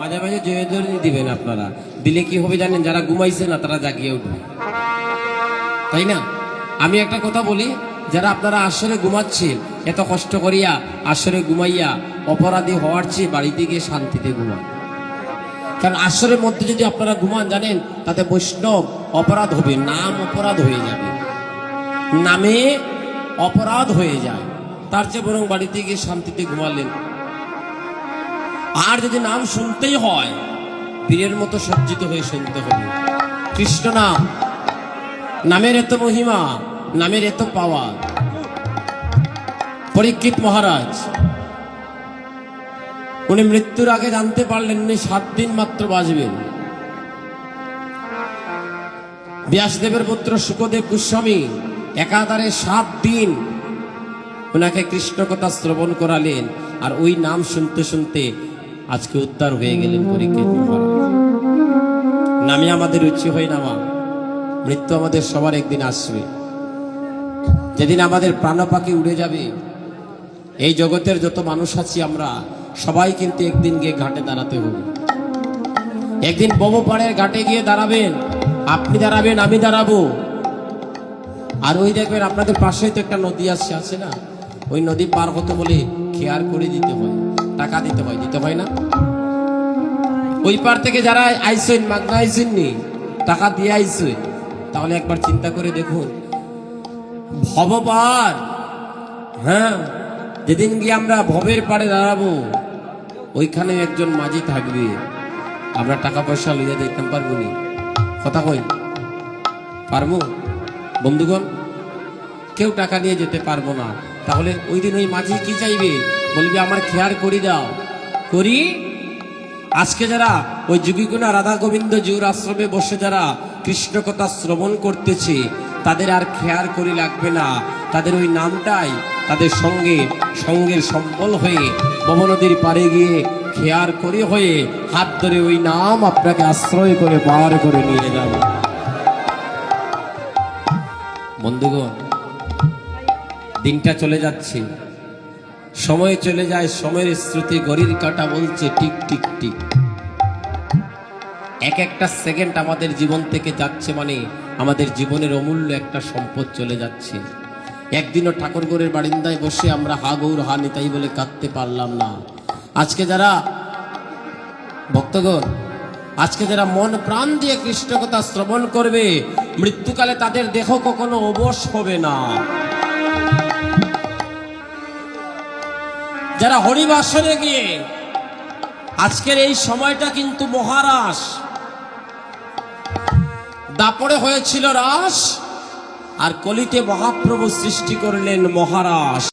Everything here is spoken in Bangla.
মাঝে মাঝে জয়ধ্বনি দিবেন আপনারা। দিলে কি হবে জানেন? যারা ঘুমাইছে না, তারা জাগিয়ে উঠবে। তাই না? আমি একটা কথা বলি, যারা আপনারা আসরে ঘুমাচ্ছেন, এত কষ্ট করিয়া আসরে ঘুমাইয়া অপরাধী হওয়ার চেয়ে বাড়িতে গিয়ে শান্তিতে ঘুমান। কারণ আসরের মধ্যে যদি আপনারা ঘুমান জানেন, তাতে বৈষ্ণব অপরাধ হবে, নাম অপরাধ হয়ে যাবে। নামে অপরাধ হয়ে যায়। তার চেয়ে বরং বাড়িতে গিয়ে শান্তিতে ঘুমালেন। আর যদি নাম শুনতেই হয়, বীরের মতো সজ্জিত হয়ে শুনতে হবে। কৃষ্ণ নাম, নামের এত মহিমা, নামের এত পাওয়া পরীক্ষিত মহারাজ, উনি মৃত্যুর আগে জানতে পারলেন উনি সাত দিন মাত্র বাঁচবেন। ব্যাসদেবের পুত্র সুখদেব গোস্বামী একাধারে সাত দিন ওনাকে কৃষ্ণ কথা শ্রবণ করালেন, আর ওই নাম শুনতে শুনতে আজকে উদ্ধার হয়ে গেলেন মহারাজ নামে আমাদের রুচি হয় না মা মৃত্যু আমাদের সবার একদিন আসবে। যেদিন আমাদের প্রাণ পাখি উড়ে যাবে। এই জগতের যত মানুষ আছি আমরা, সবাই কিন্তু একদিন গিয়ে ঘাটে দাঁড়াতে হবে। একদিন পাড়ের ঘাটে গিয়ে দাঁড়াবেন। আপনি দাঁড়াবেন, আমি দাঁড়াবো। আর ওই দেখবেন আপনাদের পাশেই তো একটা নদী আসছে আছে না? ওই নদী পার হতে বলে খেয়ার করে দিতে হয়। টাকা দিতে হয় দিতে হয় না। ওই পার থেকে যারা আইসেন মাগনা আইসেন নি টাকা দিয়ে আইসেন তাহলে একবার চিন্তা করে দেখুন। ভবপার হ্যাঁ যেদিন গিয়ে আমরা ভবের পাড়ে দাঁড়াবো, ওইখানে একজন মাঝি থাকবে। আমরা টাকা পয়সা লইয়া দেখতাম পারব নি। কথা কই? পারব? বন্ধুগণ, কেউ টাকা নিয়ে যেতে পারব না। তাহলে ওই দিন ওই মাঝি কি চাইবে? বলবে, আমার খেয়ার করি দাও করি? আজকে যারা ওই যুগিগুণা রাধা গোবিন্দ জিউর আশ্রমে বসে যারা কৃষ্ণ কথা শ্রবণ করতেছে, তাদের আর খেয়ার করি লাগবে না। তাদের ওই নামটাই তাদের সঙ্গে, সঙ্গের সম্বল হয়ে নদীর পারে গিয়ে খেয়ার করে হয়ে হাত ধরে ওই নাম আপনাকে আশ্রয় করে পার করে নিয়ে যাবে। বন্ধুগণ, দিনটা চলে যাচ্ছে। সময় চলে যায়, সময়ের স্মৃতি গড়ির কাটা বলছে টিক টিক টিক। এক একটা সেকেন্ড আমাদের জীবন থেকে যাচ্ছে মানে আমাদের জীবনের অমূল্য একটা সম্পদ চলে যাচ্ছে। একদিনও ঠাকুরগড়ের বারিন্দায় বসে আমরা হা গৌর, হা নিতাই বলে কাঁদতে পারলাম না। আজকে যারা ভক্তগণ, আজকে যারা মন প্রাণ দিয়ে কৃষ্ণ কথা শ্রবণ করবে, মৃত্যুকালে তাদের দেহ কখনো অবশ হবে না। যারা হরিবাসনে গিয়ে আজকের এই সময়টা কিন্তু মহারাস। দাপড়ে হয়েছিল রাস, আর কলিতে মহাপ্রভু সৃষ্টি করলেন মহারাস।